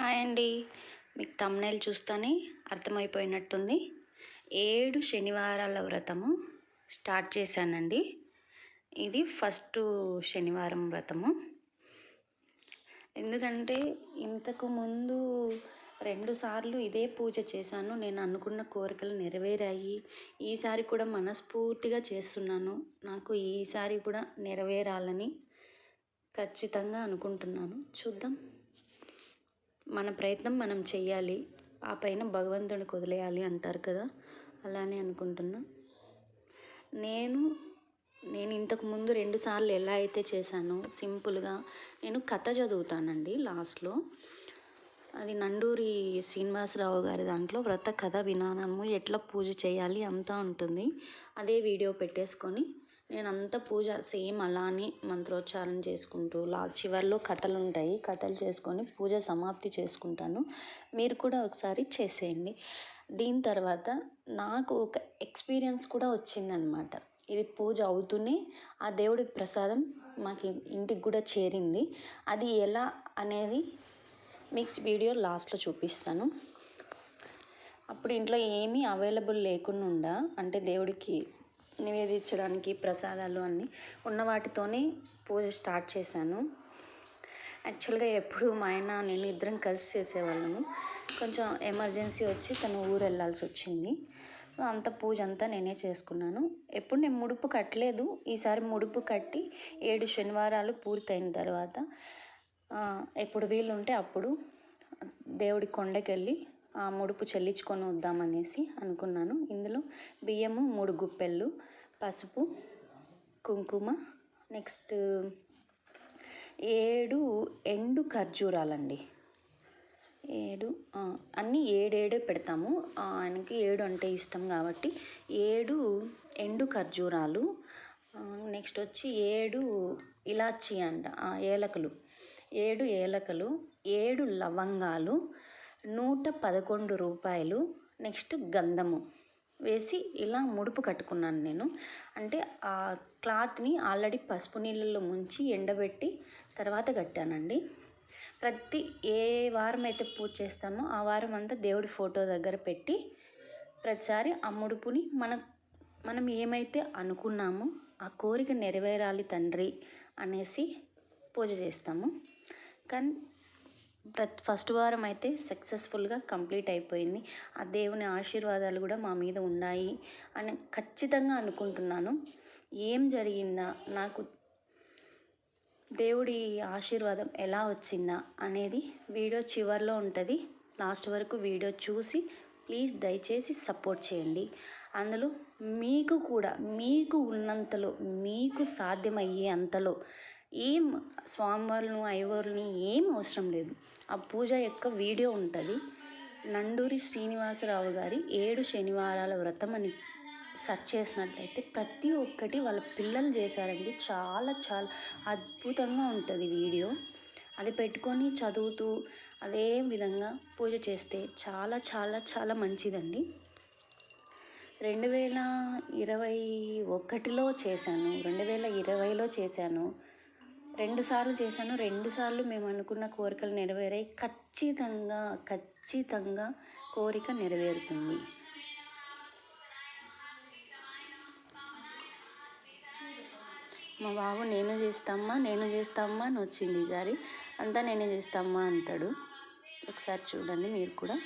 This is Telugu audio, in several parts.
హాయ్ అండి. మీకు తమ్నైల్ చూస్తేనే అర్థమైపోయినట్టుంది. ఏడు శనివారాల వ్రతము స్టార్ట్ చేశానండి. ఇది ఫస్ట్ శనివారం వ్రతము. ఎందుకంటే ఇంతకు ముందు రెండు సార్లు ఇదే పూజ చేశాను. నేను అనుకున్న కోరికలు నెరవేరాయి. ఈసారి కూడా మనస్ఫూర్తిగా చేస్తున్నాను. నాకు ఈసారి కూడా నెరవేరాలని ఖచ్చితంగా అనుకుంటున్నాను. చూద్దాం. మన ప్రయత్నం మనం చెయ్యాలి. ఆ పైన భగవంతుడికి వదిలేయాలి అంటారు కదా. అలానే అనుకుంటున్నా. నేను నేను ఇంతకు ముందు రెండు సార్లు ఎలా అయితే చేశానో సింపుల్గా నేను కథ చదువుతానండి లాస్ట్లో. అది నండూరి శ్రీనివాసరావు గారి దాంట్లో వ్రత కథ విధానము ఎట్లా పూజ చేయాలి అంతా ఉంటుంది. అదే వీడియో పెట్టేసుకొని నేనంతా పూజ సేమ్ అలానే మంత్రోచ్చారణ చేసుకుంటూ లా చివరిలో కథలు ఉంటాయి కథలు చేసుకొని పూజ సమాప్తి చేసుకుంటాను. మీరు కూడా ఒకసారి చేసేయండి. దీని తర్వాత నాకు ఒక ఎక్స్పీరియన్స్ కూడా వచ్చిందనమాట. ఇది పూజ అవుతూనే ఆ దేవుడి ప్రసాదం మాకు ఇంటికి కూడా చేరింది. అది ఎలా అనేది మీకు వీడియో లాస్ట్లో చూపిస్తాను. అప్పుడు ఇంట్లో ఏమీ అవైలబుల్ లేకుండా అంటే దేవుడికి నివేదించడానికి ప్రసాదాలు అన్నీ ఉన్న వాటితోనే పూజ స్టార్ట్ చేశాను. యాక్చువల్గా ఎప్పుడు మా ఆయన నేను ఇద్దరం కలిసి చేసేవాళ్ళము. కొంచెం ఎమర్జెన్సీ వచ్చి తను ఊరు వెళ్ళాల్సి వచ్చింది. అంత పూజ అంతా నేనే చేసుకున్నాను. ఎప్పుడు నేను ముడుపు కట్టలేదు. ఈసారి ముడుపు కట్టి ఏడు శనివారాలు పూర్తయిన తర్వాత ఎప్పుడు వీలు ఉంటే అప్పుడు దేవుడి కొండకెళ్ళి ముడుపు చెల్లించుకొని వద్దామనేసి అనుకున్నాను. ఇందులో బియ్యము మూడు గుప్పెళ్ళు పసుపు కుంకుమ నెక్స్ట్ ఏడు ఎండు ఖర్జూరాలండి. ఏడు అన్నీ ఏడేడే పెడతాము. ఆయనకి ఏడు అంటే ఇష్టం కాబట్టి ఏడు ఎండు ఖర్జూరాలు నెక్స్ట్ వచ్చి ఏడు ఇలాచి అంట ఏలకలు. ఏడు ఏలకలు ఏడు లవంగాలు నూట పదకొండు రూపాయలు నెక్స్ట్ గంధము వేసి ఇలా ముడుపు కట్టుకున్నాను నేను. అంటే ఆ క్లాత్ని ఆల్రెడీ పసుపు నీళ్ళల్లో ముంచి ఎండబెట్టి తర్వాత కట్టానండి. ప్రతి ఏ వారం అయితే పూజ చేస్తామో ఆ వారం అంతా దేవుడి ఫోటో దగ్గర పెట్టి ప్రతిసారి ఆ ముడుపుని మన మనం ఏమైతే అనుకున్నామో ఆ కోరిక నెరవేరాలి తండ్రి అనేసి పూజ చేస్తాము. కానీ ప్రతి ఫస్ట్ వారం అయితే సక్సెస్ఫుల్గా కంప్లీట్ అయిపోయింది. ఆ దేవుని ఆశీర్వాదాలు కూడా మా మీద ఉన్నాయి అని ఖచ్చితంగా అనుకుంటున్నాను. ఏం జరిగిందా? నాకు దేవుడి ఆశీర్వాదం ఎలా వచ్చిందా అనేది వీడియో చివరిలో ఉంటుంది. లాస్ట్ వరకు వీడియో చూసి ప్లీజ్ దయచేసి సపోర్ట్ చేయండి. అందులో మీకు కూడా మీకు ఉన్నంతలో మీకు సాధ్యమయ్యే అంతలో ఏం స్వామివారిని అయ్యవారిని ఏం అవసరం లేదు. ఆ పూజ యొక్క వీడియో ఉంటుంది. నండూరి శ్రీనివాసరావు గారి ఏడు శనివారాల వ్రతం అని సెర్చ్ చేసినట్లయితే ప్రతి ఒక్కటి వాళ్ళ పిల్లలు చేశారండి. చాలా చాలా అద్భుతంగా ఉంటుంది వీడియో. అది పెట్టుకొని చదువుతూ అదే విధంగా పూజ చేస్తే చాలా చాలా చాలా మంచిదండి. రెండు వేల ఇరవై ఒకటిలో చేశాను. రెండు వేల ఇరవైలో చేశాను. రెండుసార్లు చేశాను. రెండుసార్లు మేము అనుకున్న కోరికలు నెరవేరాయి. ఖచ్చితంగా ఖచ్చితంగా కోరిక నెరవేరుతుంది. మా బాబు నేను చేస్తామ్మా నేను చేస్తామ్మా అని వచ్చింది ఈసారి. అంతా నేనే చేస్తామ్మా అంటాడు. ఒకసారి చూడండి మీరు కూడా.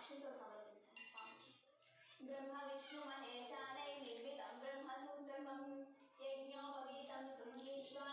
अक्षितोसमर्पितम् स्वामिके ब्रह्मविष्णुमहेशानै निर्मितं ब्रह्मसूत्रकं यज्ञोपवीतं गृह्णीष्वा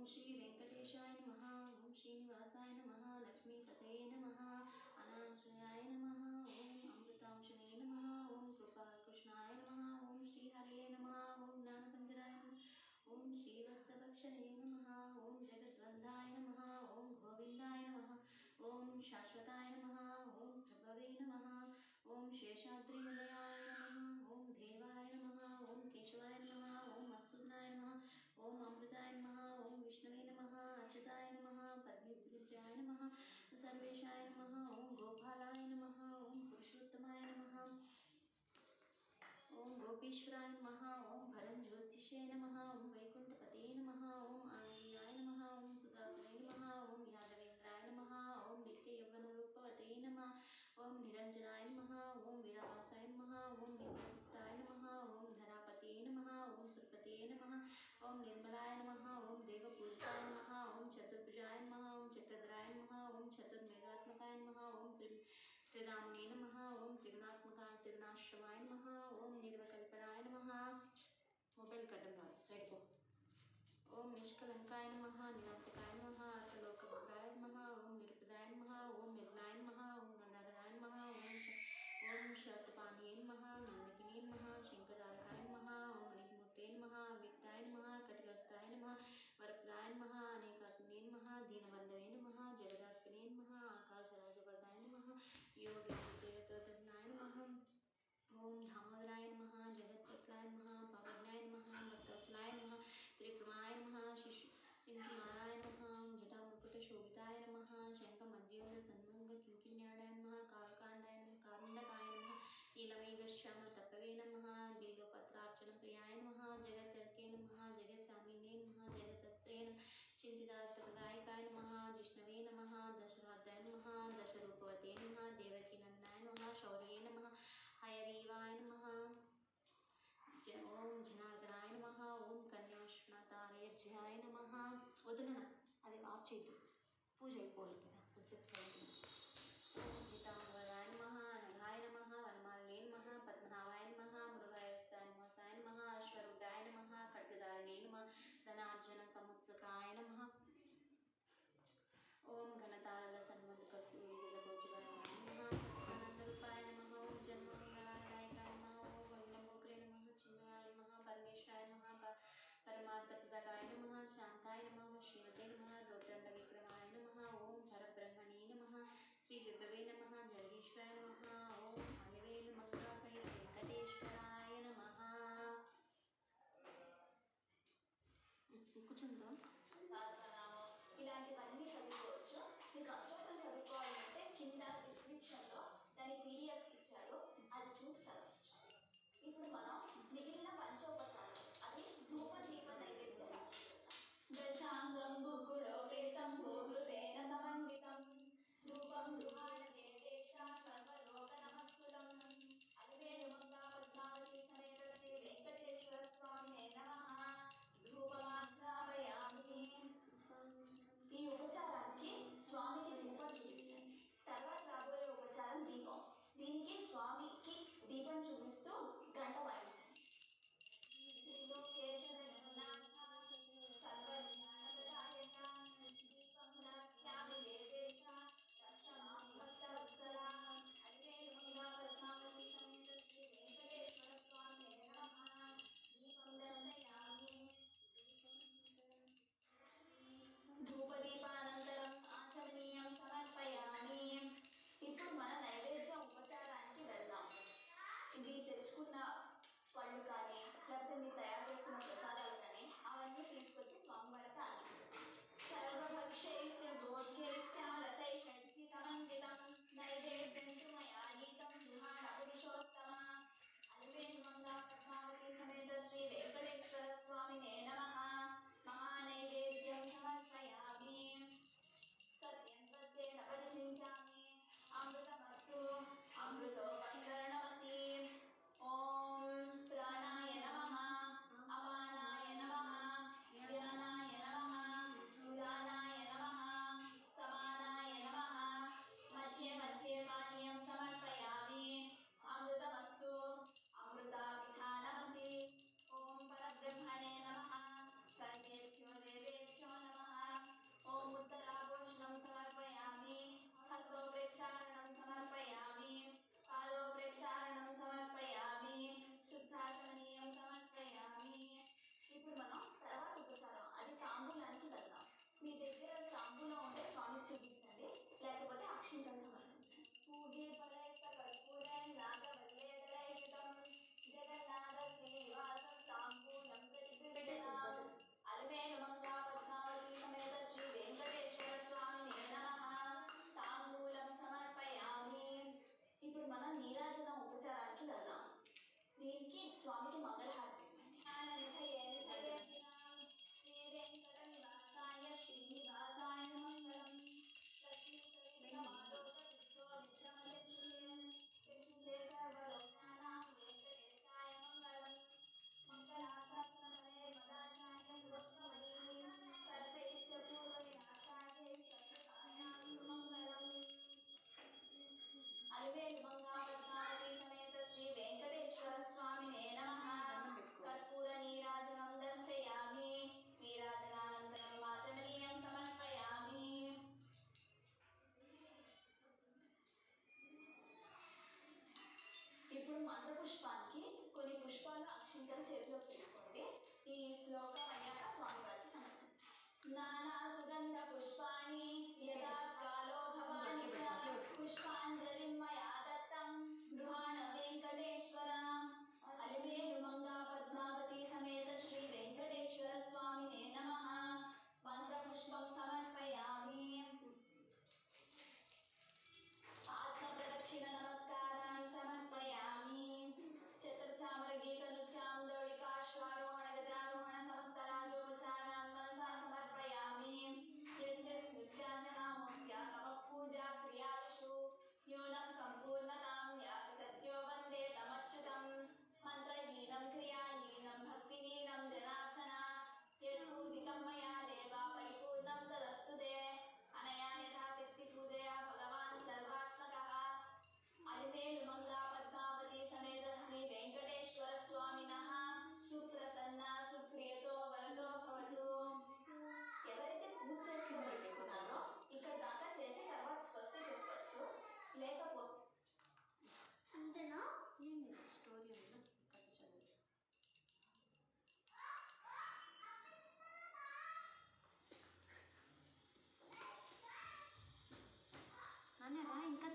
ఓం శ్రీ వెంకటేశాయ నమ ఓం శ్రీనివాసాయ నమ లక్ష్మీ కథయ నమ అనాశ్రయాయ నమ ఓం అమృతాంశనే నమ ఓం కృపాకృష్ణాయ నమ ఓం శ్రీహరయే నమ ఓం జ్ఞానపంజరాయ నమ ఓం శ్రీవత్సవక్షణే నమ सर्वेशाय नमः ओम गोपालाय नमः ओम पुरुषोत्तमाय नमः ओम गोपीश्वराय नमः ओम भरन ज्योतिषे नमः ओम शिवाय नमः ओम निग्रकल्पनाय नमः मोबाइल कटम रहा है साइड को ओम निष्कलंकाय नमः निरात्मकाय नमः आत्मलोकभराय नमः ओम निरुपदाय नमः ओम निर्णाय नमः ओम गंधाधराय नमः ओम ओम शतपानीय नमः नंदकिनी नमः शंकरदारकाय नमः ओम अनेकमूर्ते नमः अभिक्ताय नमः कटिकस्ताय नमः वरप्रदाय नमः अनेकात्मने नमः दीनबंधवे नमः जगदात्मने नमः आकाशराजवरदाय नमः योग चिन्तितार्थप्रदायकाय नमः जिष्णवे नमः दशरथाय नमः दशरूपवते नमः देवकीनन्दाय नमः शौर्ये नमः हयरीवाय नमः ఓం జనార్దనాయ నమ ఓం కన్యాశ్వతారయ జయాయ నమ వదులన అది ఆఫ్ చేయద్దు పూజ అయిపోయింది కదా కొంచెం సైడ్ శ్రీ నమ జగదీశ్వరాయ నమ ఓం వెంకటేశ్వరాయ నమ కూర్చుందా. ఇలాంటివన్నీ చదువుకోవచ్చు. మీకు అష్టోత్తరం చదువుకోవాలంటే కింద డిస్క్రిప్షన్లో దాని పీడిఎఫ్ ఇచ్చారు. అది చూసి చదవచ్చు. ఇప్పుడు మనం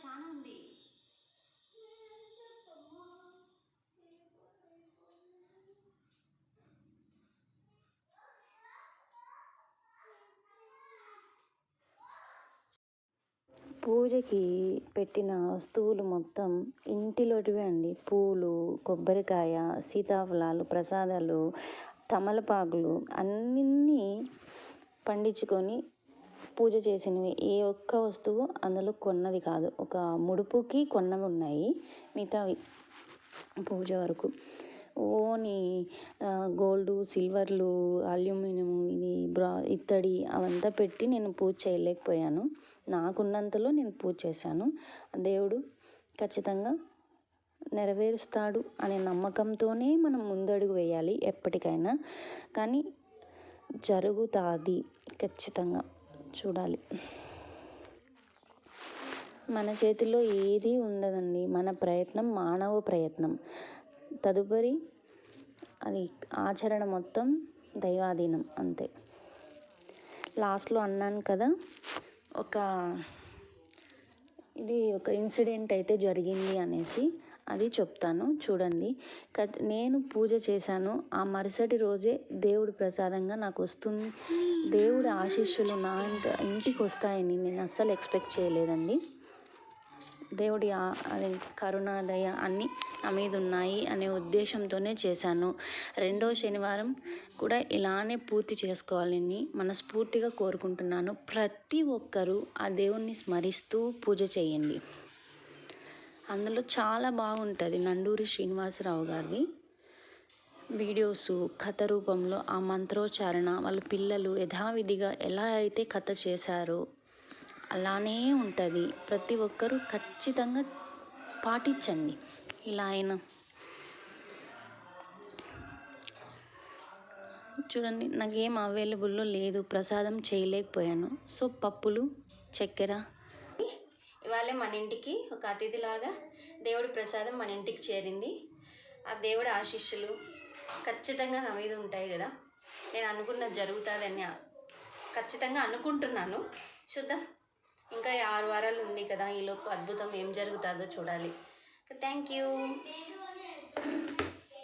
చాలా ఉంది. పూజకి పెట్టిన వస్తువులు మొత్తం ఇంటిలోటివే అండి. పూలు కొబ్బరికాయ సీతాఫలాలు ప్రసాదాలు తమలపాకులు అన్నీ పండించుకొని పూజ చేసినవి. ఏ ఒక్క వస్తువు అందులో కొన్నది కాదు. ఒక ముడుపుకి కొన్నవి ఉన్నాయి. మిగతావి పూజ వరకు. ఓని గోల్డ్ సిల్వర్లు అల్యూమినియం ఇది బ్రా ఇత్తడి అవంతా పెట్టి నేను పూజ చేయలేకపోయాను. నాకున్నంతలో నేను పూజ చేశాను. దేవుడు ఖచ్చితంగా నెరవేరుస్తాడు అనే నమ్మకంతోనే మనం ముందడుగు వేయాలి ఎప్పటికైనా. కానీ జరుగుతుంది ఖచ్చితంగా. చూడాలి. మన చేతిలో ఏది ఉండదండి. మన ప్రయత్నం మానవ ప్రయత్నం. తదుపరి అది ఆచరణ మొత్తం దైవాధీనం అంతే. లాస్ట్లో అన్నాను కదా ఒక ఇది ఒక ఇన్సిడెంట్ అయితే జరిగింది అనేసి అది చెప్తాను. చూడండి. నేను పూజ చేశాను. ఆ మరుసటి రోజే దేవుడు ప్రసాదంగా నాకు వస్తుంది. దేవుడి ఆశీస్సులు నా ఇంటికి వస్తాయని నేను అస్సలు ఎక్స్పెక్ట్ చేయలేదండి. దేవుడి అది కరుణాదయ అన్నీ నా మీద ఉన్నాయి అనే ఉద్దేశంతోనే చేశాను. రెండో శనివారం కూడా ఇలానే పూర్తి చేసుకోవాలని మనస్ఫూర్తిగా కోరుకుంటున్నాను. ప్రతి ఒక్కరూ ఆ దేవుణ్ణి స్మరిస్తూ పూజ చేయండి. అందులో చాలా బాగుంటుంది నండూరి శ్రీనివాసరావు గారిది. వీడియోస్ కథ రూపంలో ఆ మంత్రోచ్చారణ వాళ్ళ పిల్లలు యథావిధిగా ఎలా అయితే కథ చేశారో అలానే ఉంటుంది. ప్రతి ఒక్కరూ ఖచ్చితంగా పాటించండి. ఇలా అయినా చూడండి నాకేం అవైలబుల్లో లేదు ప్రసాదం చేయలేకపోయాను. సో పప్పులు చక్కెర ఇవాళ మన ఇంటికి ఒక అతిథిలాగా దేవుడి ప్రసాదం మన ఇంటికి చేరింది. ఆ దేవుడి ఆశీస్సులు ఖచ్చితంగా నా మీద ఉంటాయి కదా. నేను అనుకున్నది జరుగుతుందని ఖచ్చితంగా అనుకుంటున్నాను. చూద్దాం. ఇంకా ఆరు వారాలు ఉంది కదా ఈలోపు అద్భుతం ఏం జరుగుతుందో చూడాలి. Thank you.